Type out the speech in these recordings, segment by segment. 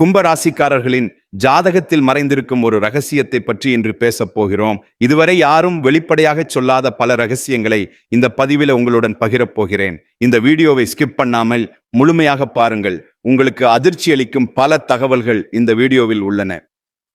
கும்பராசிக்காரர்களின் ஜாதகத்தில் மறைந்திருக்கும் ஒரு ரகசியத்தை பற்றி இன்று பேசப் போகிறோம். இதுவரை யாரும் வெளிப்படையாக சொல்லாத பல ரகசியங்களை இந்த பதிவில உங்களுடன் பகிரப் போகிறேன். இந்த வீடியோவை ஸ்கிப் பண்ணாமல் முழுமையாக பாருங்கள். உங்களுக்கு அதிர்ச்சி அளிக்கும் பல தகவல்கள் இந்த வீடியோவில் உள்ளன.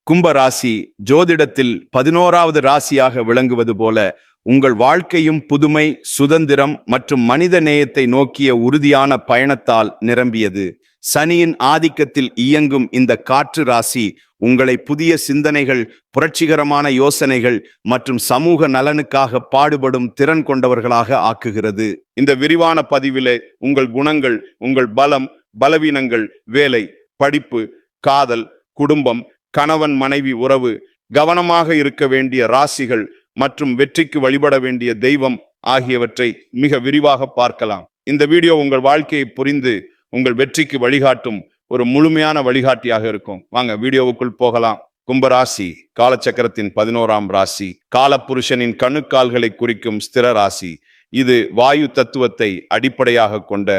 கும்ப ராசி ஜோதிடத்தில் பதினோராவது ராசியாக விளங்குவது போல உங்கள் வாழ்க்கையும் புதுமை சுதந்திரம் மற்றும் மனித நேயத்தை நோக்கிய உறுதியான பயணத்தால் நிரம்பியது. சனியின் ஆதிக்கத்தில் இயங்கும் இந்த காற்று ராசி உங்களை புதிய சிந்தனைகள் புரட்சிகரமான யோசனைகள் மற்றும் சமூக நலனுக்காக பாடுபடும் திறன் கொண்டவர்களாக ஆக்குகிறது. இந்த விரிவான பதிவிலே உங்கள் குணங்கள் உங்கள் பலம் பலவீனங்கள் வேலை படிப்பு காதல் குடும்பம் கணவன் மனைவி உறவு கவனமாக இருக்க வேண்டிய ராசிகள் மற்றும் வெற்றிக்கு வழிபட வேண்டிய தெய்வம் ஆகியவற்றை மிக விரிவாக பார்க்கலாம். இந்த வீடியோ உங்கள் வாழ்க்கையை புரிந்து உங்கள் வெற்றிக்கு வழிகாட்டும் ஒரு முழுமையான வழிகாட்டியாக இருக்கும். வாங்க வீடியோவுக்குள் போகலாம். கும்பராசி காலச்சக்கரத்தின் பதினோராம் ராசி. காலப்புருஷனின் கணுக்கால்களை குறிக்கும் ஸ்திர ராசி. இது வாயு தத்துவத்தை அடிப்படையாக கொண்ட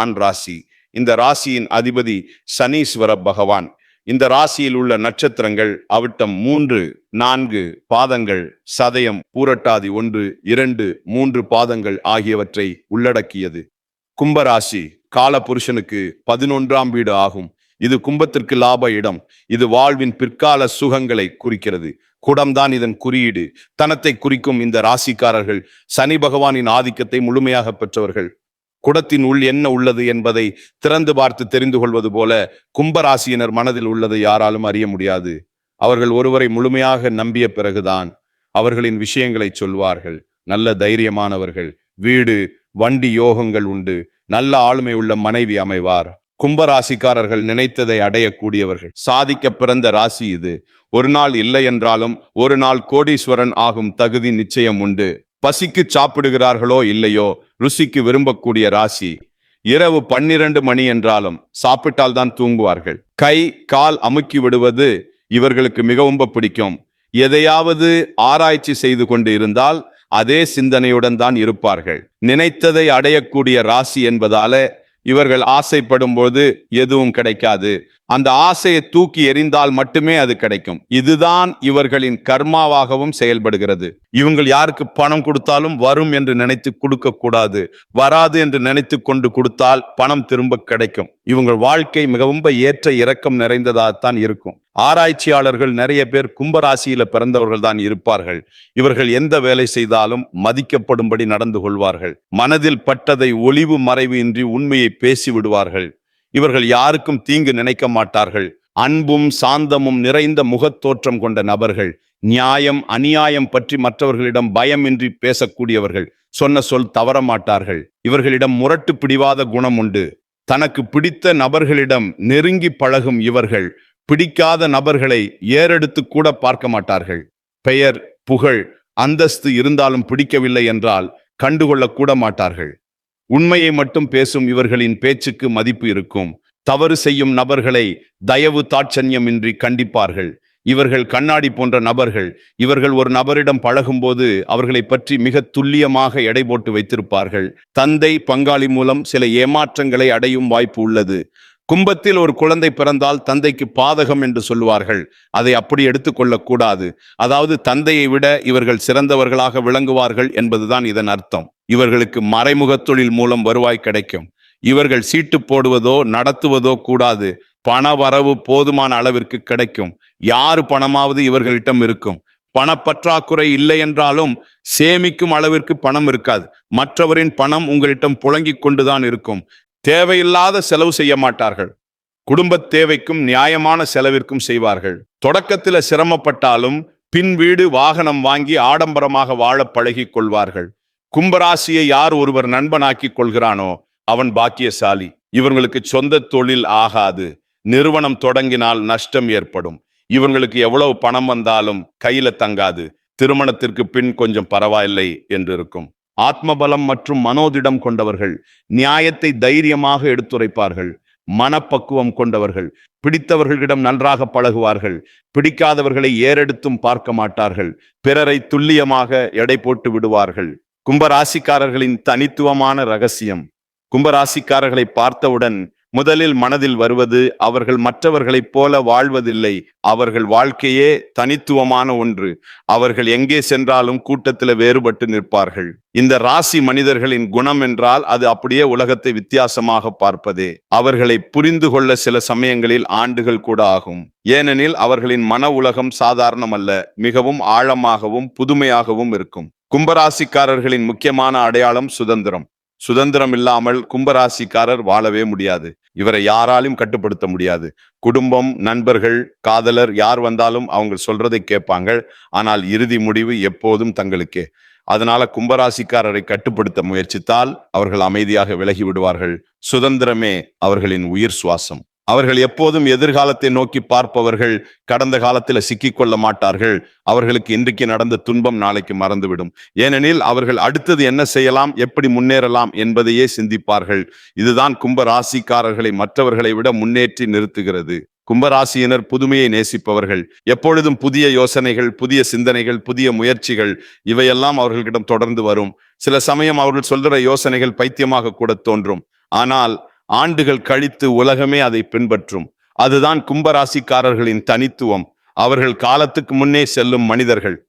ஆண் ராசி. இந்த ராசியின் அதிபதி சனீஸ்வர பகவான். இந்த ராசியில் உள்ள நட்சத்திரங்கள் அவிட்டம் மூன்று நான்கு பாதங்கள் சதயம் பூரட்டாதி ஒன்று இரண்டு மூன்று பாதங்கள் ஆகியவற்றை உள்ளடக்கியது. கும்பராசி காலபுருஷனுக்கு பதினொன்றாம் வீடு ஆகும். இது கும்பத்திற்கு லாப இடம். இது வாழ்வின் பிற்கால சுகங்களை குறிக்கிறது. குடம்தான் இதன் குறியீடு. தனத்தை குறிக்கும் இந்த ராசிக்காரர்கள் சனி பகவானின் ஆதிக்கத்தை முழுமையாக பெற்றவர்கள். குடத்தின் உள் என்ன உள்ளது என்பதை திறந்து பார்த்து தெரிந்து கொள்வது போல கும்பராசியினர் மனதில் உள்ளதை யாராலும் அறிய முடியாது. அவர்கள் ஒருவரை முழுமையாக நம்பிய பிறகுதான் அவர்களின் விஷயங்களை சொல்வார்கள். நல்ல தைரியமானவர்கள் வீடு வண்டி யோகங்கள் உண்டு. நல்ல ஆளுமை உள்ள மனைவி அமைவார். கும்பராசிக்காரர்கள் நினைத்ததை அடையக்கூடியவர்கள். சாதிக்க பிறந்த ராசி இது. ஒரு நாள் இல்லை என்றாலும் ஒரு நாள் கோடீஸ்வரன் ஆகும் தகுதி நிச்சயம் உண்டு. பசிக்கு சாப்பிடுகிறார்களோ இல்லையோ ருசிக்கு விரும்பக்கூடிய ராசி இரவு பன்னிரண்டு மணி என்றாலும் சாப்பிட்டால் தான் தூங்குவார்கள். கை கால் அமுக்கி விடுவது இவர்களுக்கு மிகவும் பிடிக்கும். எதையாவது ஆராய்ச்சி செய்து கொண்டு இருந்தால் அதே சிந்தனையுடன் தான் இருப்பார்கள். நினைத்ததை அடையக்கூடிய ராசி என்பதால இவர்கள் ஆசைப்படும் போது எதுவும் கிடைக்காது. அந்த ஆசையை தூக்கி எறிந்தால் மட்டுமே அது கிடைக்கும். இதுதான் இவர்களின் கர்மாவாகவும் செயல்படுகிறது. இவங்கள் யாருக்கு பணம் கொடுத்தாலும் வரும் என்று நினைத்து கொடுக்க கூடாது வராது என்று நினைத்து கொண்டு கொடுத்தால் பணம் திரும்ப கிடைக்கும். இவங்கள் வாழ்க்கை மிகவும் ஏற்ற இறக்கம் நிறைந்ததாகத்தான் இருக்கும். ஆராய்ச்சியாளர்கள் நிறைய பேர் கும்பராசியில பிறந்தவர்கள் தான் இருப்பார்கள். இவர்கள் எந்த வேலை செய்தாலும் மதிக்கப்படும்படி நடந்து கொள்வார்கள். மனதில் பட்டதை ஒளிவு மறைவு இன்றி உண்மையை பேசி விடுவார்கள் இவர்கள் யாருக்கும் தீங்கு நினைக்க மாட்டார்கள். அன்பும் சாந்தமும் நிறைந்த முகத்தோற்றம் கொண்ட நபர்கள். நியாயம் அநியாயம் பற்றி மற்றவர்களிடம் பயமின்றி பேசக்கூடியவர்கள். சொன்ன சொல் தவற மாட்டார்கள் இவர்களிடம் முரட்டு பிடிவாத குணம் உண்டு. தனக்கு பிடித்த நபர்களிடம் நெருங்கி பழகும் இவர்கள். பிடிக்காத நபர்களை ஏறெடுத்து கூட பார்க்க மாட்டார்கள். பெயர் புகழ் அந்தஸ்து இருந்தாலும் பிடிக்கவில்லை என்றால் கண்டுகொள்ள கூட மாட்டார்கள். உண்மையை மட்டும் பேசும் இவர்களின் பேச்சுக்கு மதிப்பு இருக்கும். தவறு செய்யும் நபர்களை தயவு தாட்சன்யமின்றி கண்டிப்பார்கள். இவர்கள் கண்ணாடி போன்ற நபர்கள். இவர்கள் ஒரு நபரிடம் பழகும்போது அவர்களை பற்றி மிக துல்லியமாக எடை போட்டு வைத்திருப்பார்கள். தந்தை பங்காளி மூலம் சில ஏமாற்றங்களை அடையும் வாய்ப்பு உள்ளது. கும்பத்தில் ஒரு குழந்தை பிறந்தால் தந்தைக்கு பாதகம் என்று சொல்லுவார்கள். அதை அப்படி எடுத்துக்கொள்ளக்கூடாது அதாவது தந்தையை விட இவர்கள் சிறந்தவர்களாக விளங்குவார்கள் என்பதுதான் இதன் அர்த்தம். இவர்களுக்கு மறைமுக தொழில் மூலம் வருவாய் கிடைக்கும். இவர்கள் சீட்டு போடுவதோ நடத்துவதோ கூடாது. பண வரவு போதுமான அளவிற்கு கிடைக்கும். யாரு பணமாவது இவர்களிடம் இருக்கும். பணப்பற்றாக்குறை இல்லை என்றாலும் சேமிக்கும் அளவிற்கு பணம் இருக்காது. மற்றவரின் பணம் உங்களிடம் புழங்கிக் கொண்டுதான் இருக்கும். தேவையில்லாத செலவு செய்ய மாட்டார்கள். குடும்பத் தேவைக்கும் நியாயமான செலவிற்கும் செய்வார்கள். தொடக்கத்துல சிரமப்பட்டாலும் பின் வீடு வாகனம் வாங்கி ஆடம்பரமாக வாழ பழகிக் கொள்வார்கள். கும்பராசியை யார் ஒருவர் நண்பனாக்கிக் கொள்கிறானோ அவன் பாக்கியசாலி. இவர்களுக்கு சொந்த தொழில் ஆகாது. நிறுவனம் தொடங்கினால் நஷ்டம் ஏற்படும். இவங்களுக்கு எவ்வளவு பணம் வந்தாலும் கையில தங்காது. திருமணத்திற்கு பின் கொஞ்சம் பரவாயில்லை என்று இருக்கும் ஆத்மபலம் மற்றும் மனோதிடம் கொண்டவர்கள் நியாயத்தை தைரியமாக எடுத்துரைப்பார்கள் மனப்பக்குவம் கொண்டவர்கள் பிடித்தவர்களிடம் நன்றாக பழகுவார்கள் பிடிக்காதவர்களை ஏறெடுத்தும் பார்க்க மாட்டார்கள் பிறரை துல்லியமாக எடை போட்டு விடுவார்கள். கும்பராசிக்காரர்களின் தனித்துவமான ரகசியம். கும்பராசிக்காரர்களை பார்த்தவுடன் முதலில் மனதில் வருவது அவர்கள் மற்றவர்களைப் போல வாழ்வதில்லை. அவர்கள் வாழ்க்கையே தனித்துவமான ஒன்று. அவர்கள் எங்கே சென்றாலும் கூட்டத்தில் வேறுபட்டு நிற்பார்கள். இந்த ராசி மனிதர்களின் குணம் என்றால் அது அப்படியே உலகத்தை வித்தியாசமாக பார்ப்பதே. அவர்களை புரிந்து கொள்ள சில சமயங்களில் ஆண்டுகள் கூட ஆகும். ஏனெனில் அவர்களின் மன உலகம் சாதாரணமல்ல. மிகவும் ஆழமாகவும் புதுமையாகவும் இருக்கும். கும்பராசிக்காரர்களின் முக்கியமான அடையாளம் சுதந்திரம். சுதந்திரம் இல்லாமல் கும்பராசிக்காரர் வாழவே முடியாது. இவரை யாராலும் கட்டுப்படுத்த முடியாது. குடும்பம் நண்பர்கள் காதலர் யார் வந்தாலும் அவங்க சொல்றதை கேட்பாங்க. ஆனால் இறுதி முடிவு எப்போதும் தங்களுக்கே. அதனால கும்பராசிக்காரரை கட்டுப்படுத்த முயற்சித்தால் அவர்கள் அமைதியாக விலகி விடுவார்கள். சுதந்திரமே அவர்களின் உயிர் சுவாசம். அவர்கள் எப்போதும் எதிர்காலத்தை நோக்கி பார்ப்பவர்கள் கடந்த காலத்தில் சிக்கிக்கொள்ள மாட்டார்கள். அவர்களுக்கு இன்றைக்கு நடந்த துன்பம் நாளைக்கு மறந்துவிடும். ஏனெனில் அவர்கள் அடுத்தது என்ன செய்யலாம் எப்படி முன்னேறலாம் என்பதையே சிந்திப்பார்கள். இதுதான் கும்ப ராசிக்காரர்களை மற்றவர்களை விட முன்னேற்றி நிறுத்துகிறது. கும்பராசியினர் புதுமையை நேசிப்பவர்கள். எப்பொழுதும் புதிய யோசனைகள் புதிய சிந்தனைகள் புதிய முயற்சிகள் இவையெல்லாம் அவர்களிடம் தொடர்ந்து வரும். சில சமயம் அவர்கள் சொல்கிற யோசனைகள் பைத்தியமாக கூட தோன்றும். ஆனால் ஆண்டுகள் கழித்து உலகமே அதை பின்பற்றும். அதுதான் கும்பராசிக்காரர்களின் தனித்துவம். அவர்கள் காலத்துக்கு முன்னே செல்லும் மனிதர்கள்.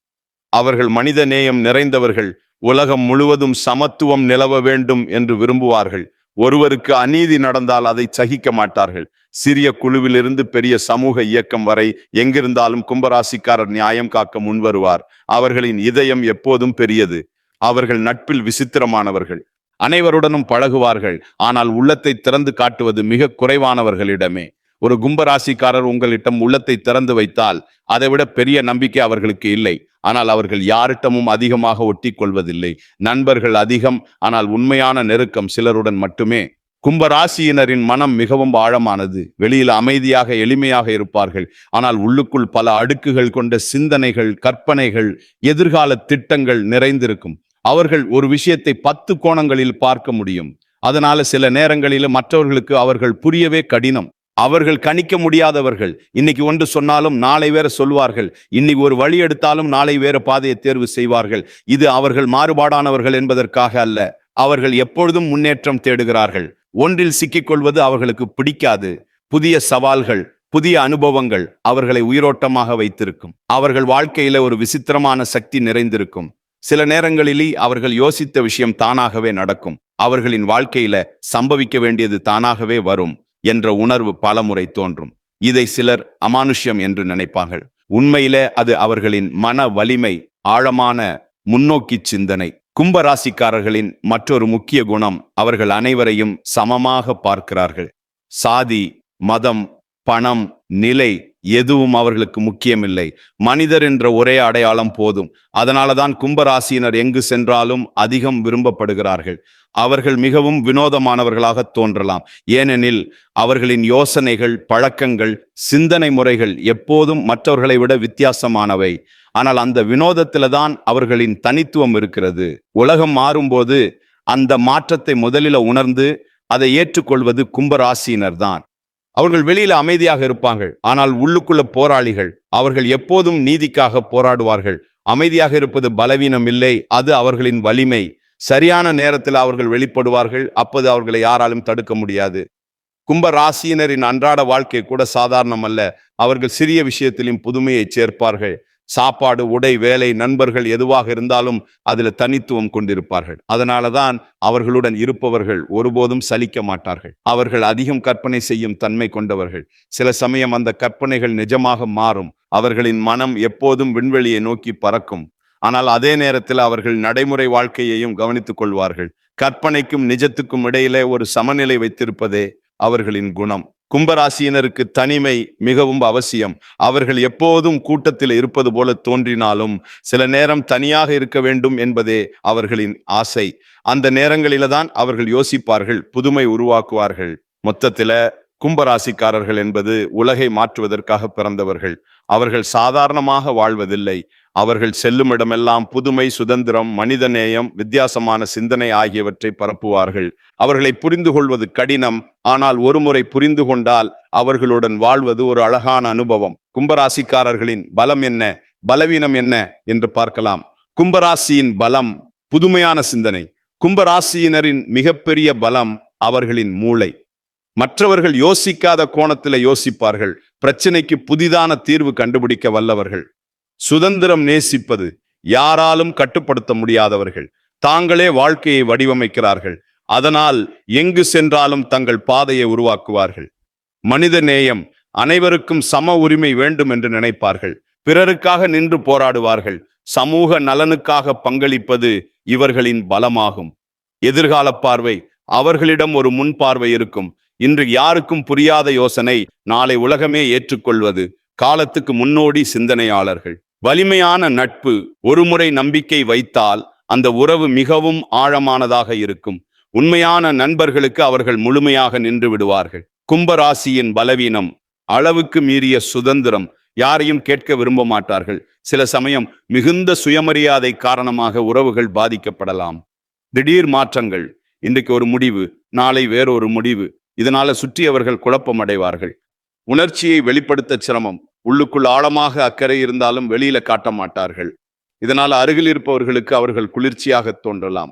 அவர்கள் மனித நேயம் நிறைந்தவர்கள். உலகம் முழுவதும் சமத்துவம் நிலவ வேண்டும் என்று விரும்புவார்கள். ஒருவருக்கு அநீதி நடந்தால் அதை சகிக்க மாட்டார்கள். சிறிய குழுவிலிருந்து பெரிய சமூக இயக்கம் வரை எங்கிருந்தாலும் கும்பராசிக்காரர் நியாயம் காக்க முன்வருவார். அவர்களின் இதயம் எப்போதும் பெரியது. அவர்கள் நட்பில் விசித்திரமானவர்கள். அனைவருடனும் பழகுவார்கள். ஆனால் உள்ளத்தை திறந்து காட்டுவது மிக குறைவானவர்களிடமே. ஒரு கும்பராசிக்காரர் உங்களிடம் உள்ளத்தை திறந்து வைத்தால் அதைவிட பெரிய நம்பிக்கை அவர்களுக்கு இல்லை. ஆனால் அவர்கள் யாரிட்டமும் அதிகமாக ஒட்டி கொள்வதில்லை நண்பர்கள் அதிகம் ஆனால் உண்மையான நெருக்கம் சிலருடன் மட்டுமே. கும்பராசியினரின் மனம் மிகவும் ஆழமானது. வெளியில் அமைதியாக எளிமையாக இருப்பார்கள். ஆனால் உள்ளுக்குள் பல அடுக்குகள் கொண்ட சிந்தனைகள் கற்பனைகள் எதிர்கால திட்டங்கள் நிறைந்திருக்கும். அவர்கள் ஒரு விஷயத்தை பத்து கோணங்களில் பார்க்க முடியும். அதனால சில நேரங்களில் மற்றவர்களுக்கு அவர்கள் புரியவே கடினம். அவர்கள் கணிக்க முடியாதவர்கள். இன்னைக்கு ஒன்று சொன்னாலும் நாளை வேற சொல்வார்கள். இன்னைக்கு ஒரு வழி எடுத்தாலும் நாளை வேற பாதையை தேர்வு செய்வார்கள். இது அவர்கள் மாறுபாடானவர்கள் என்பதற்காக அல்ல. அவர்கள் எப்பொழுதும் முன்னேற்றம் தேடுகிறார்கள். ஒன்றில் சிக்கிக்கொள்வது அவர்களுக்கு பிடிக்காது. புதிய சவால்கள் புதிய அனுபவங்கள் அவர்களை உயிரோட்டமாக வைத்திருக்கும். அவர்கள் வாழ்க்கையில ஒரு விசித்திரமான சக்தி நிறைந்திருக்கும். சில நேரங்களிலே அவர்கள் யோசித்த விஷயம் தானாகவே நடக்கும். அவர்களின் வாழ்க்கையில சம்பவிக்க வேண்டியது தானாகவே வரும் என்ற உணர்வு பலமுறை தோன்றும். இதை சிலர் அமானுஷ்யம் என்று நினைப்பார்கள். உண்மையில அது அவர்களின் மன வலிமை ஆழமான முன்னோக்கி சிந்தனை. கும்பராசிக்காரர்களின் மற்றொரு முக்கிய குணம் அவர்கள் அனைவரையும் சமமாக பார்க்கிறார்கள். சாதி மதம் பணம் நிலை எதுவும் அவர்களுக்கு முக்கியமில்லை. மனிதர் என்ற ஒரே அடையாளம் போதும். அதனாலதான் கும்பராசியினர் எங்கு சென்றாலும் அதிகம் விரும்பப்படுகிறார்கள். அவர்கள் மிகவும் வினோதமானவர்களாக தோன்றலாம். ஏனெனில் அவர்களின் யோசனைகள் பழக்கங்கள் சிந்தனை முறைகள் எப்போதும் மற்றவர்களை விட வித்தியாசமானவை. ஆனால் அந்த வினோதத்தில தான் அவர்களின் தனித்துவம் இருக்கிறது. உலகம் மாறும்போது அந்த மாற்றத்தை முதலில் உணர்ந்து அதை ஏற்றுக்கொள்வது கும்பராசியினர் தான் அவர்கள் வெளியில அமைதியாக இருப்பார்கள். ஆனால் உள்ளுக்குள்ள போராளிகள் அவர்கள் எப்போதும் நீதிக்காக போராடுவார்கள். அமைதியாக இருப்பது பலவீனம் இல்லை அது அவர்களின் வலிமை. சரியான நேரத்தில் அவர்கள் வெளிப்படுவார்கள் அப்போது அவர்களை யாராலும் தடுக்க முடியாது. கும்ப ராசியினரின் அன்றாட வாழ்க்கை கூட சாதாரணம் அல்ல அவர்கள் சிறிய விஷயத்திலும் புதுமையை சேர்ப்பார்கள். சாப்பாடு உடை வேலை நண்பர்கள் எதுவாக இருந்தாலும் அதுல தனித்துவம் கொண்டிருப்பார்கள். அதனாலதான் அவர்களுடன் இருப்பவர்கள் ஒருபோதும் சலிக்க மாட்டார்கள். அவர்கள் அதிகம் கற்பனை செய்யும் தன்மை கொண்டவர்கள். சில சமயம் அந்த கற்பனைகள் நிஜமாக மாறும். அவர்களின் மனம் எப்போதும் விண்வெளியை நோக்கி பறக்கும். ஆனால் அதே நேரத்தில் அவர்கள் நடைமுறை வாழ்க்கையையும் கவனித்துக் கொள்வார்கள். கற்பனைக்கும் நிஜத்துக்கும் இடையிலே ஒரு சமநிலை வைத்திருப்பதே அவர்களின் குணம். கும்பராசியினருக்கு தனிமை மிகவும் அவசியம். அவர்கள் எப்போதும் கூட்டத்தில் இருப்பது போல தோன்றினாலும் சில நேரம் தனியாக இருக்க வேண்டும் என்பதே அவர்களின் ஆசை. அந்த நேரங்களில தான் அவர்கள் யோசிப்பார்கள் புதுமை உருவாக்குவார்கள். மொத்தத்தில கும்பராசிக்காரர்கள் என்பது உலகை மாற்றுவதற்காக பிறந்தவர்கள். அவர்கள் சாதாரணமாக வாழ்வதில்லை. அவர்கள் செல்லும் இடமெல்லாம் புதுமை சுதந்திரம் மனிதநேயம் வித்தியாசமான சிந்தனை ஆகியவற்றை பரப்புவார்கள். அவர்களை புரிந்து கொள்வது கடினம் ஆனால் ஒருமுறை புரிந்து கொண்டால் அவர்களுடன் வாழ்வது ஒரு அழகான அனுபவம். கும்பராசிக்காரர்களின் பலம் என்ன? பலவீனம் என்ன? என்று பார்க்கலாம். கும்பராசியின் பலம் புதுமையான சிந்தனை. கும்பராசியினரின் மிகப்பெரிய பலம் அவர்களின் மூளை. மற்றவர்கள் யோசிக்காத கோணத்தில் யோசிப்பார்கள். பிரச்சனைக்கு புதிதான தீர்வு கண்டுபிடிக்க வல்லவர்கள். சுதந்திரம் நேசிப்பது யாராலும் கட்டுப்படுத்த முடியாதவர்கள். தாங்களே வாழ்க்கையை வடிவமைக்கிறார்கள். அதனால் எங்கு சென்றாலும் தங்கள் பாதையை உருவாக்குவார்கள். மனித நேயம் அனைவருக்கும் சம உரிமை வேண்டும் என்று நினைப்பார்கள். பிறருக்காக நின்று போராடுவார்கள். சமூக நலனுக்காக பங்களிப்பது இவர்களின் பலமாகும். எதிர்கால பார்வை அவர்களிடம் ஒரு முன்பார்வை இருக்கும். இன்று யாருக்கும் புரியாத யோசனை நாளை உலகமே ஏற்றுக்கொள்வது. காலத்துக்கு முன்னோடி சிந்தனையாளர்கள். வலிமையான நட்பு ஒருமுறை நம்பிக்கை வைத்தால் அந்த உறவு மிகவும் ஆழமானதாக இருக்கும். உண்மையான நண்பர்களுக்கு அவர்கள் முழுமையாக நின்று விடுவார்கள். கும்பராசியின் பலவீனம் அளவுக்கு மீறிய சுதந்திரம் யாரையும் கேட்க விரும்ப மாட்டார்கள். சில சமயம் மிகுந்த சுயமரியாதை காரணமாக உறவுகள் பாதிக்கப்படலாம். திடீர் மாற்றங்கள் இன்றைக்கு ஒரு முடிவு நாளை வேறொரு முடிவு இதனால சுற்றியவர்கள் குழப்பம் அடைவார்கள் உணர்ச்சியை வெளிப்படுத்த சிரமம் உள்ளுக்குள் ஆழமாக அக்கறை இருந்தாலும் வெளியில காட்ட மாட்டார்கள். இதனால் அருகில் இருப்பவர்களுக்கு அவர்கள் குளிர்ச்சியாக தோன்றலாம்.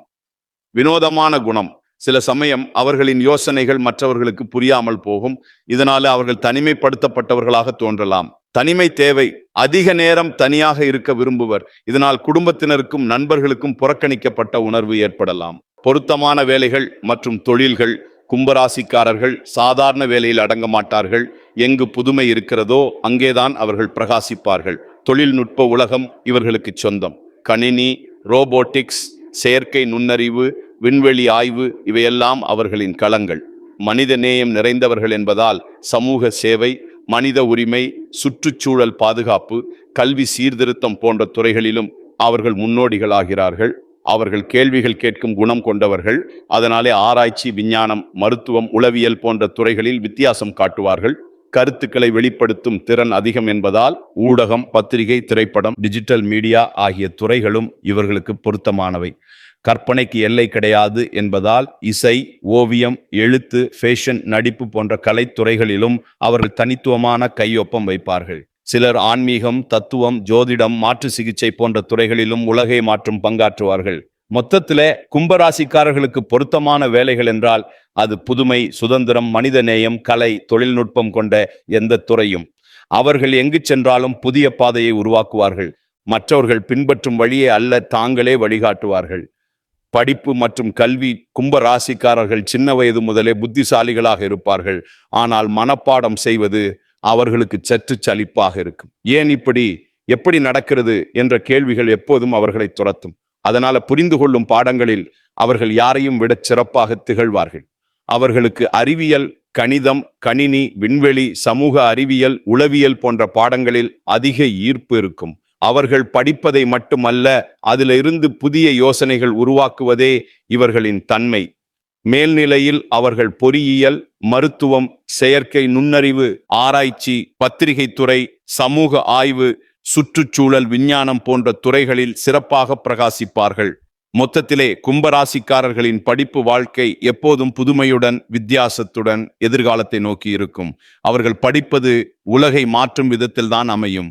வினோதமான குணம். சில சமயம் அவர்களின் யோசனைகள் மற்றவர்களுக்கு புரியாமல் போகும். இதனால அவர்கள் தனிமைப்படுத்தப்பட்டவர்களாக தோன்றலாம். தனிமை தேவை. அதிக நேரம் தனியாக இருக்க விரும்புவர். இதனால் குடும்பத்தினருக்கும் நண்பர்களுக்கும் புறக்கணிக்கப்பட்ட உணர்வு ஏற்படலாம். பொருத்தமான வேலைகள் மற்றும் தொழில்கள் கும்பராசிக்காரர்கள் சாதாரண வேலையில் அடங்க மாட்டார்கள். எங்கு புதுமை இருக்கிறதோ அங்கேதான் அவர்கள் பிரகாசிப்பார்கள். தொழில்நுட்ப உலகம் இவர்களுக்கு சொந்தம். கணினி ரோபோட்டிக்ஸ் செயற்கை நுண்ணறிவு விண்வெளி ஆய்வு இவையெல்லாம் அவர்களின் களங்கள். மனித நேயம் நிறைந்தவர்கள் என்பதால் சமூக சேவை மனித உரிமை சுற்றுச்சூழல் பாதுகாப்பு கல்வி சீர்திருத்தம் போன்ற துறைகளிலும் அவர்கள் முன்னோடிகளாகிறார்கள். அவர்கள் கேள்விகள் கேட்கும் குணம் கொண்டவர்கள். அதனாலே ஆராய்ச்சி விஞ்ஞானம் மருத்துவம் உளவியல் போன்ற துறைகளில் வித்தியாசம் காட்டுவார்கள். கருத்துக்களை வெளிப்படுத்தும் திறன் அதிகம் என்பதால் ஊடகம் பத்திரிகை திரைப்படம் டிஜிட்டல் மீடியா ஆகிய துறைகளும் இவர்களுக்கு பொருத்தமானவை. கற்பனைக்கு எல்லை கிடையாது என்பதால் இசை ஓவியம் எழுத்து ஃபேஷன் நடிப்பு போன்ற கலைத்துறைகளிலும் அவர்கள் தனித்துவமான கையொப்பம் வைப்பார்கள். சிலர் ஆன்மீகம் தத்துவம் ஜோதிடம் மாற்று சிகிச்சை போன்ற துறைகளிலும் உலகை மாற்றும் பங்காற்றுவார்கள். மொத்தத்தில் கும்பராசிக்காரர்களுக்கு பொருத்தமான வேலைகள் என்றால் அது புதுமை சுதந்திரம் மனிதநேயம் கலை தொழில்நுட்பம் கொண்ட எந்த துறையும். அவர்கள் எங்கு சென்றாலும் புதிய பாதையை உருவாக்குவார்கள். மற்றவர்கள் பின்பற்றும் வழியே அல்ல தாங்களே வழிகாட்டுவார்கள். படிப்பு மற்றும் கல்வி கும்ப ராசிக்காரர்கள் சின்ன வயது முதலே புத்திசாலிகளாக இருப்பார்கள். ஆனால் மனப்பாடம் செய்வது அவர்களுக்கு சற்று சலிப்பாக இருக்கும். ஏன் இப்படி? எப்படி நடக்கிறது என்ற கேள்விகள் எப்போதும் அவர்களை துரத்தும். அதனால புரிந்து கொள்ளும் பாடங்களில் அவர்கள் யாரையும் விட சிறப்பாக திகழ்வார்கள். அவர்களுக்கு அறிவியல் கணிதம் கணினி விண்வெளி சமூக அறிவியல் உளவியல் போன்ற பாடங்களில் அதிக ஈர்ப்பு இருக்கும். அவர்கள் படிப்பதை மட்டுமல்ல அதிலிருந்து புதிய யோசனைகள் உருவாக்குவதே இவர்களின் தன்மை. மேல்நிலையில் அவர்கள் பொறியியல் மருத்துவம் செயற்கை நுண்ணறிவு ஆராய்ச்சி பத்திரிகை துறை சமூக ஆய்வு சுற்றுச்சூழல் விஞ்ஞானம் போன்ற துறைகளில் சிறப்பாக பிரகாசிப்பார்கள். மொத்தத்திலே கும்பராசிக்காரர்களின் படிப்பு வாழ்க்கை எப்போதும் புதுமையுடன் வித்தியாசத்துடன் எதிர்காலத்தை நோக்கி இருக்கும். அவர்கள் படிப்பது உலகை மாற்றும் விதத்தில்தான் அமையும்.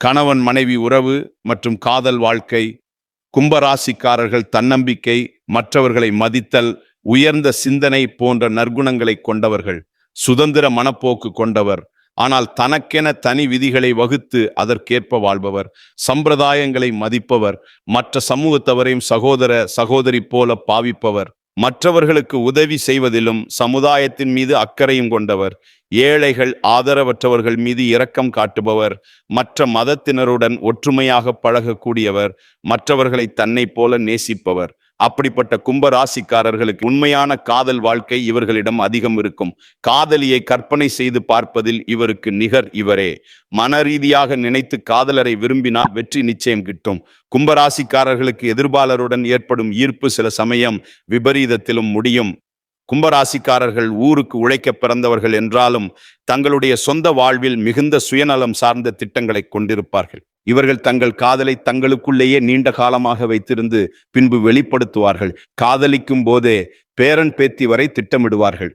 கணவன் மனைவி உறவு மற்றும் காதல் வாழ்க்கை கும்பராசிக்காரர்கள் தன்னம்பிக்கை மற்றவர்களை மதித்தல் உயர்ந்த சிந்தனை போன்ற நற்குணங்களை கொண்டவர்கள் சுதந்திர மனப்போக்கு கொண்டவர். ஆனால் தனக்கென தனி விதிகளை வகுத்து அதற்கேற்ப வாழ்பவர் சம்பிரதாயங்களை மதிப்பவர் மற்ற சமூகத்தவரையும் சகோதர சகோதரி போல பாவிப்பவர். மற்றவர்களுக்கு உதவி செய்வதிலும் சமுதாயத்தின் மீது அக்கறையும் கொண்டவர். ஏழைகள் ஆதரவற்றவர்கள் மீது இரக்கம் காட்டுபவர். மற்ற மதத்தினருடன் ஒற்றுமையாக பழகக்கூடியவர். மற்றவர்களை தன்னை போல நேசிப்பவர். அப்படிப்பட்ட கும்ப ராசிக்காரர்களுக்கு உண்மையான காதல் வாழ்க்கை இவர்களிடம் அதிகம் இருக்கும். காதலியை கற்பனை செய்து பார்ப்பதில் இவருக்கு நிகர் இவரே. மன ரீதியாக நினைத்து காதலரை விரும்பினால் வெற்றி நிச்சயம் கிட்டும். கும்பராசிக்காரர்களுக்கு எதிர்பாலருடன் ஏற்படும் ஈர்ப்பு சில சமயம் விபரீதத்திலும் முடியும். கும்பராசிக்காரர்கள் ஊருக்கு உழைக்க பிறந்தவர்கள் என்றாலும் தங்களுடைய சொந்த வாழ்வில் மிகுந்த சுயநலம் சார்ந்த திட்டங்களை கொண்டிருப்பார்கள். இவர்கள் தங்கள் காதலை தங்களுக்குள்ளேயே நீண்ட காலமாக வைத்திருந்து பின்பு வெளிப்படுத்துவார்கள். காதலிக்கும் போதே பேரன் பேத்தி வரை திட்டமிடுவார்கள்.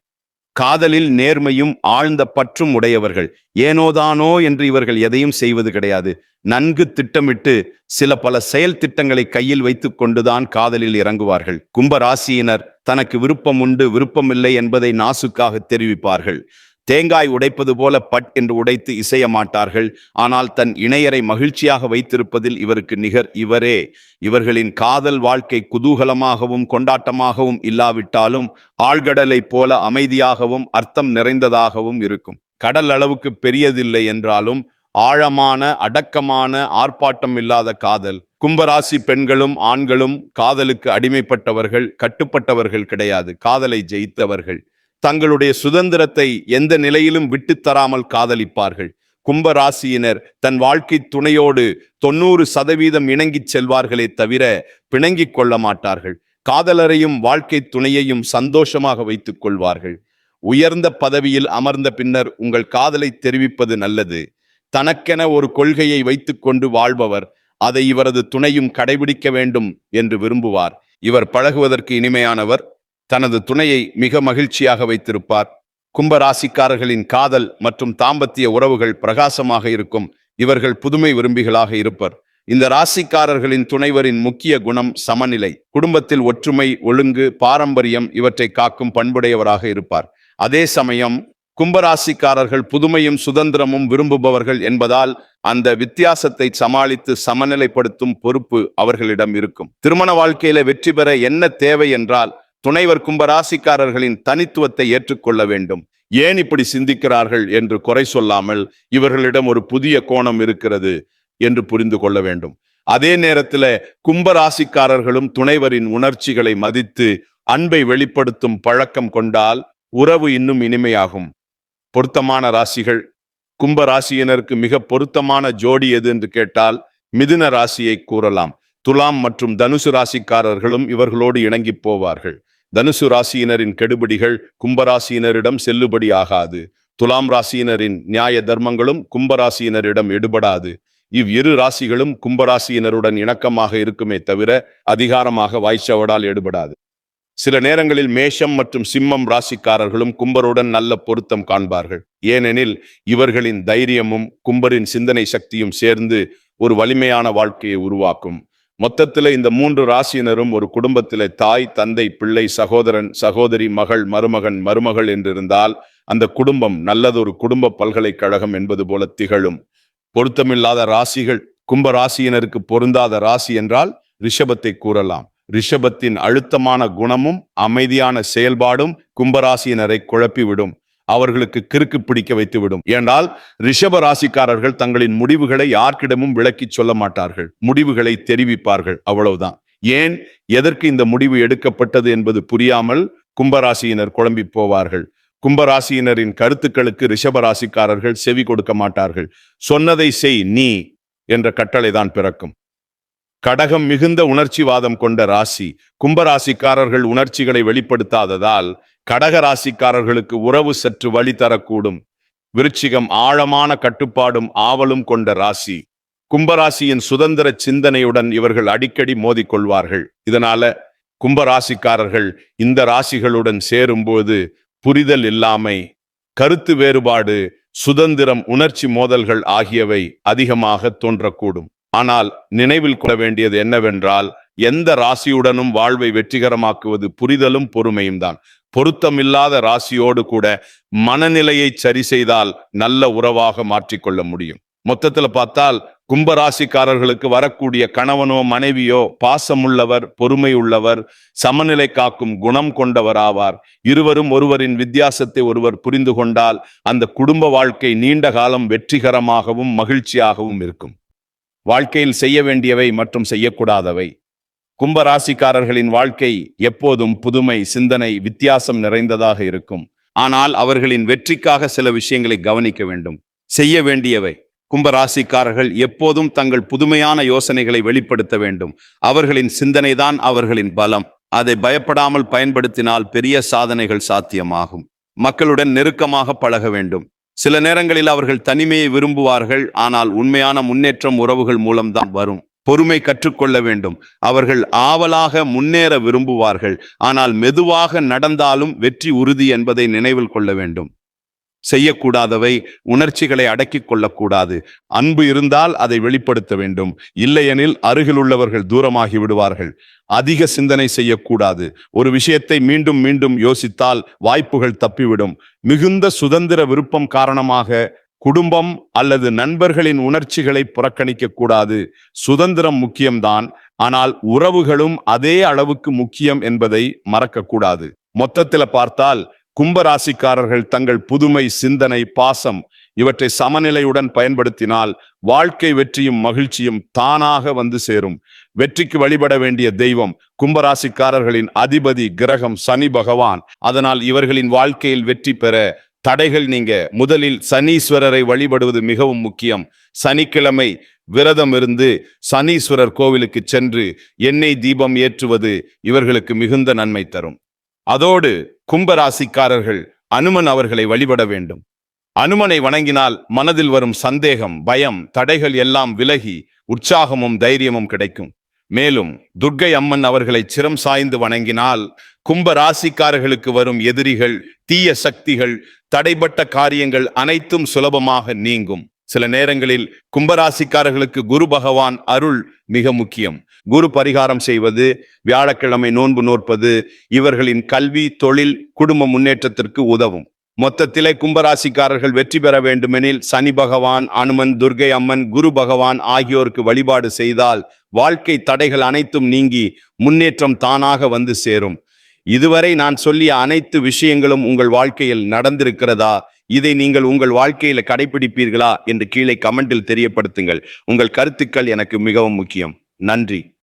காதலில் நேர்மையும் ஆழ்ந்த பற்றும் உடையவர்கள். ஏனோதானோ என்று இவர்கள் எதையும் செய்வது கிடையாது. நன்கு திட்டமிட்டு சில பல செயல் திட்டங்களை கையில் வைத்து கொண்டுதான் காதலில் இறங்குவார்கள். கும்ப ராசியினர் தனக்கு விருப்பம் உண்டு விருப்பமில்லை என்பதை நாசுக்காக தெரிவிப்பார்கள். தேங்காய் உடைப்பது போல பட் என்று உடைத்து இசைய மாட்டார்கள். ஆனால் தன் இணையரை மகிழ்ச்சியாக வைத்திருப்பதில் இவருக்கு நிகர் இவரே. இவர்களின் காதல் வாழ்க்கை குதூகலமாகவும் கொண்டாட்டமாகவும் இல்லாவிட்டாலும் ஆழ்கடலைப் போல அமைதியாகவும் அர்த்தம் நிறைந்ததாகவும் இருக்கும். கடல் அளவுக்கு பெரியதில்லை என்றாலும் ஆழமான அடக்கமான ஆர்ப்பாட்டம் இல்லாத காதல். கும்பராசி பெண்களும் ஆண்களும் காதலுக்கு அடிமைப்பட்டவர்கள் கட்டுப்பட்டவர்கள் கிடையாது. காதலை ஜெயித்தவர்கள். தங்களுடைய சுதந்திரத்தை எந்த நிலையிலும் விட்டுத்தராமல் தராமல் காதலிப்பார்கள். கும்பராசியினர் தன் வாழ்க்கை துணையோடு தொண்ணூறு சதவீதம் இணங்கிச் செல்வார்களே தவிர பிணங்கிக் கொள்ள மாட்டார்கள். காதலரையும் வாழ்க்கை துணையையும் சந்தோஷமாக வைத்துக் கொள்வார்கள். உயர்ந்த பதவியில் அமர்ந்த பின்னர் உங்கள் காதலை தெரிவிப்பது நல்லது. தனக்கென ஒரு கொள்கையை வைத்துக்கொண்டு வாழ்பவர் அதை இவரது துணையும் கடைபிடிக்க வேண்டும் என்று விரும்புவார். இவர் பழகுவதற்கு இனிமையானவர். தனது துணையை மிக மகிழ்ச்சியாக வைத்திருப்பார். கும்பராசிக்காரர்களின் காதல் மற்றும் தாம்பத்திய உறவுகள் பிரகாசமாக இருக்கும். இவர்கள் புதுமை விரும்பிகளாக இருப்பர். இந்த ராசிக்காரர்களின் துணைவரின் முக்கிய குணம் சமநிலை. குடும்பத்தில் ஒற்றுமை ஒழுங்கு பாரம்பரியம் இவற்றை காக்கும் பண்புடையவராக இருப்பார். அதே சமயம் கும்பராசிக்காரர்கள் புதுமையும் சுதந்திரமும் விரும்புபவர்கள் என்பதால் அந்த வித்தியாசத்தை சமாளித்து சமநிலைப்படுத்தும் பொறுப்பு அவர்களிடம் இருக்கும். திருமண வாழ்க்கையில வெற்றி பெற என்ன தேவை என்றால் துணைவர் கும்பராசிக்காரர்களின் தனித்துவத்தை ஏற்றுக்கொள்ள வேண்டும். ஏன் இப்படி சிந்திக்கிறார்கள் என்று குறை சொல்லாமல் இவர்களிடம் ஒரு புதிய கோணம் இருக்கிறது என்று புரிந்து கொள்ள வேண்டும். அதே நேரத்தில் கும்பராசிக்காரர்களும் துணைவரின் உணர்ச்சிகளை மதித்து அன்பை வெளிப்படுத்தும் பழக்கம் கொண்டால் உறவு இன்னும் இனிமையாகும். பொருத்தமான ராசிகள். கும்ப ராசியினருக்கு மிக பொருத்தமான ஜோடி எது என்று கேட்டால் மிதுன ராசியை கூறலாம். துலாம் மற்றும் தனுசு ராசிக்காரர்களும் இவர்களோடு இணங்கி போவார்கள். தனுசு ராசியினரின் கெடுபிடிகள் கும்பராசியினரிடம் செல்லுபடி ஆகாது துலாம் ராசியினரின் நியாய தர்மங்களும் கும்பராசியினரிடம் எடுபடாது. இவ் இரு ராசிகளும் கும்பராசியினருடன் இணக்கமாக இருக்குமே தவிர அதிகாரமாக வாய்ச்சவடால் எடுபடாது. சில நேரங்களில் மேஷம் மற்றும் சிம்மம் ராசிக்காரர்களும் கும்பருடன் நல்ல பொருத்தம் காண்பார்கள். ஏனெனில் இவர்களின் தைரியமும் கும்பரின் சிந்தனை சக்தியும் சேர்ந்து ஒரு வலிமையான வாழ்க்கையை உருவாக்கும். மொத்தத்தில் இந்த மூன்று ராசியினரும் ஒரு குடும்பத்தில் தாய் தந்தை பிள்ளை சகோதரன் சகோதரி மகள் மருமகன் மருமகள் என்றிருந்தால் அந்த குடும்பம் நல்லதொரு குடும்ப பல்கலைக்கழகம் என்பது போல திகழும். பொருத்தமில்லாத ராசிகள் கும்ப ராசியினருக்கு பொருந்தாத ராசி என்றால் ரிஷபத்தை கூறலாம். ரிஷபத்தின் அழுத்தமான குணமும் அமைதியான செயல்பாடும் கும்பராசியினரை குழப்பிவிடும். அவர்களுக்கு கிறுக்கு பிடிக்க வைத்துவிடும். ஏனால் ரிஷப ராசிக்காரர்கள் தங்களின் முடிவுகளை யார்கிடமும் விளக்கி சொல்ல மாட்டார்கள். முடிவுகளை தெரிவிப்பார்கள். அவ்வளவுதான். ஏன்? எதற்கு இந்த முடிவு எடுக்கப்பட்டது என்பது புரியாமல் கும்பராசியினர் குழம்பி போவார்கள். கும்பராசியினரின் கருத்துக்களுக்கு ரிஷப ராசிக்காரர்கள் செவி கொடுக்க மாட்டார்கள். சொன்னதை செய் நீ என்ற கட்டளை தான் பிறக்கும். கடகம் மிகுந்த உணர்ச்சிவாதம் கொண்ட ராசி. கும்பராசிக்காரர்கள் உணர்ச்சிகளை வெளிப்படுத்தாததால் கடக ராசிக்காரர்களுக்கு உறவு சற்று வழி தரக்கூடும். விருச்சிகம் ஆழமான கட்டுப்பாடும் ஆவலும் கொண்ட ராசி. கும்பராசியின் சுதந்திர சிந்தனையுடன் இவர்கள் அடிக்கடி மோதிக்கொள்வார்கள். இதனால கும்பராசிக்காரர்கள் இந்த ராசிகளுடன் சேரும்போது புரிதல் இல்லாமை கருத்து வேறுபாடு சுதந்திரம் உணர்ச்சி மோதல்கள் ஆகியவை அதிகமாக தோன்றக்கூடும். ஆனால் நினைவில் கொள்ள வேண்டியது என்னவென்றால் எந்த ராசியுடனும் வாழ்வை வெற்றிகரமாக்குவது புரிதலும் பொறுமையும் தான் பொருத்தமில்லாத ராசியோடு கூட மனநிலையை சரி செய்தால் நல்ல உறவாக மாற்றிக்கொள்ள முடியும். மொத்தத்துல பார்த்தால் கும்ப ராசிக்காரர்களுக்கு வரக்கூடிய கணவனோ மனைவியோ பாசமுள்ளவர் பொறுமை உள்ளவர் சமநிலை காக்கும் குணம் கொண்டவர் ஆவார் இருவரும் ஒருவரின் வித்தியாசத்தை ஒருவர் புரிந்து கொண்டால் அந்த குடும்ப வாழ்க்கை நீண்ட காலம் வெற்றிகரமாகவும் மகிழ்ச்சியாகவும் இருக்கும். வாழ்க்கையில் செய்ய வேண்டியவை மற்றும் செய்யக்கூடாதவை. கும்பராசிக்காரர்களின் வாழ்க்கை எப்போதும் புதுமை சிந்தனை வித்தியாசம் நிறைந்ததாக இருக்கும். ஆனால் அவர்களின் வெற்றிக்காக சில விஷயங்களை கவனிக்க வேண்டும். செய்ய வேண்டியவை. கும்பராசிக்காரர்கள் எப்போதும் தங்கள் புதுமையான யோசனைகளை வெளிப்படுத்த வேண்டும். அவர்களின் சிந்தனைதான் அவர்களின் பலம். அதை பயப்படாமல் பயன்படுத்தினால் பெரிய சாதனைகள் சாத்தியமாகும். மக்களுடன் நெருக்கமாக பழக வேண்டும். சில நேரங்களில் அவர்கள் தனிமையை விரும்புவார்கள். ஆனால் உண்மையான முன்னேற்றம் உறவுகள் மூலம்தான் வரும். பொறுமை கற்றுக்கொள்ள வேண்டும். அவர்கள் ஆவலாக முன்னேற விரும்புவார்கள். ஆனால் மெதுவாக நடந்தாலும் வெற்றி உறுதி என்பதை நினைவில் கொள்ள வேண்டும். செய்யக்கூடாதவை உணர்ச்சிகளை அடக்கிக் கொள்ளக்கூடாது. அன்பு இருந்தால் அதை வெளிப்படுத்த வேண்டும். இல்லையெனில் அருகில் உள்ளவர்கள் தூரமாகி விடுவார்கள். அதிக சிந்தனை செய்யக்கூடாது. ஒரு விஷயத்தை மீண்டும் மீண்டும் யோசித்தால் வாய்ப்புகள் தப்பிவிடும். மிகுந்த சுதந்திர விருப்பம் காரணமாக குடும்பம் அல்லது நண்பர்களின் உணர்ச்சிகளை புறக்கணிக்க கூடாது சுதந்திரம் முக்கியம்தான். ஆனால் உறவுகளும் அதே அளவுக்கு முக்கியம் என்பதை மறக்கக்கூடாது. மொத்தத்துல பார்த்தால் கும்பராசிக்காரர்கள் தங்கள் புதுமை சிந்தனை பாசம் இவற்றை சமநிலையுடன் பயன்படுத்தினால் வாழ்க்கை வெற்றியும் மகிழ்ச்சியும் தானாக வந்து சேரும். வெற்றிக்கு வழிபட வேண்டிய தெய்வம் கும்பராசிக்காரர்களின் அதிபதி கிரகம் சனி பகவான். அதனால் இவர்களின் வாழ்க்கையில் வெற்றி பெற தடைகள் நீங்க முதலில் சனீஸ்வரரை வழிபடுவது மிகவும் முக்கியம். சனிக்கிழமை விரதம் இருந்து சனீஸ்வரர் கோவிலுக்கு சென்று எண்ணெய் தீபம் ஏற்றுவது இவர்களுக்கு மிகுந்த நன்மை தரும். அதோடு கும்பராசிக்காரர்கள் அனுமன் அவர்களை வழிபட வேண்டும். அனுமனை வணங்கினால் மனதில் வரும் சந்தேகம் பயம் தடைகள் எல்லாம் விலகி உற்சாகமும் தைரியமும் கிடைக்கும். மேலும் துர்க்கை அம்மன் அவர்களை சிரம் சாய்ந்து வணங்கினால் கும்ப ராசிக்காரர்களுக்கு வரும் எதிரிகள் தீய சக்திகள் தடைபட்ட காரியங்கள் அனைத்தும் சுலபமாக நீங்கும். சில நேரங்களில் கும்பராசிக்காரர்களுக்கு குரு பகவான் அருள் மிக முக்கியம். குரு பரிகாரம் செய்வது வியாழக்கிழமை நோன்பு நோற்பது இவர்களின் கல்வி தொழில் குடும்ப முன்னேற்றத்திற்கு உதவும். மொத்தத்திலே கும்பராசிக்காரர்கள் வெற்றி பெற வேண்டுமெனில் சனி பகவான் அனுமன் துர்க்கை அம்மன் குரு பகவான் ஆகியோருக்கு வழிபாடு செய்தால் வாழ்க்கை தடைகள் அனைத்தும் நீங்கி முன்னேற்றம் தானாக வந்து சேரும். இதுவரை நான் சொல்லிய அனைத்து விஷயங்களும் உங்கள் வாழ்க்கையில் நடந்திருக்கிறதா? இதை நீங்கள் உங்கள் வாழ்க்கையில கடைபிடிப்பீர்களா? என்று கீழே கமெண்டில் தெரியப்படுத்துங்கள். உங்கள் கருத்துக்கள் எனக்கு மிகவும் முக்கியம். நன்றி.